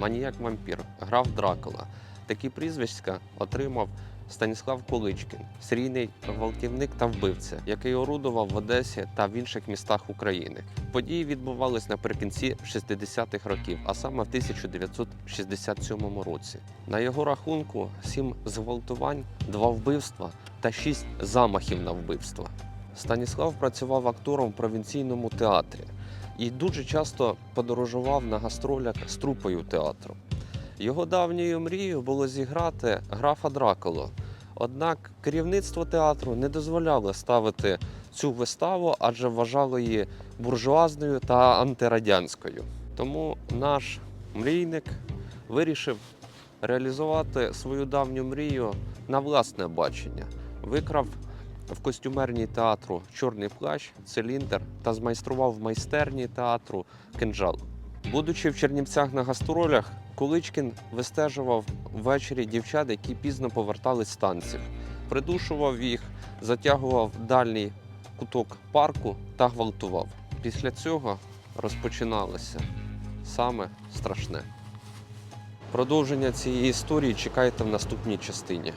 маніяк-вампір, граф Дракула. Такі прізвиська отримав Станіслав Количкін, серійний гвалтівник та вбивця, який орудував в Одесі та в інших містах України. Події відбувались наприкінці 60-х років, а саме в 1967 році. На його рахунку сім зґвалтувань, два вбивства та шість замахів на вбивство. Станіслав працював актором в провінційному театрі і дуже часто подорожував на гастролях з трупою театру. Його давньою мрією було зіграти графа Дракулу. Однак керівництво театру не дозволяло ставити цю виставу, адже вважало її буржуазною та антирадянською. Тому наш мрійник вирішив реалізувати свою давню мрію на власне бачення. Викрав в костюмерній театру чорний плащ, циліндр та змайстрував в майстерні театру кинджал. Будучи в Чернівцях на гастролях, Куличкін вистежував ввечері дівчат, які пізно повертались з танців, придушував їх, затягував дальній куток парку та гвалтував. Після цього розпочиналося саме страшне. Продовження цієї історії чекайте в наступній частині.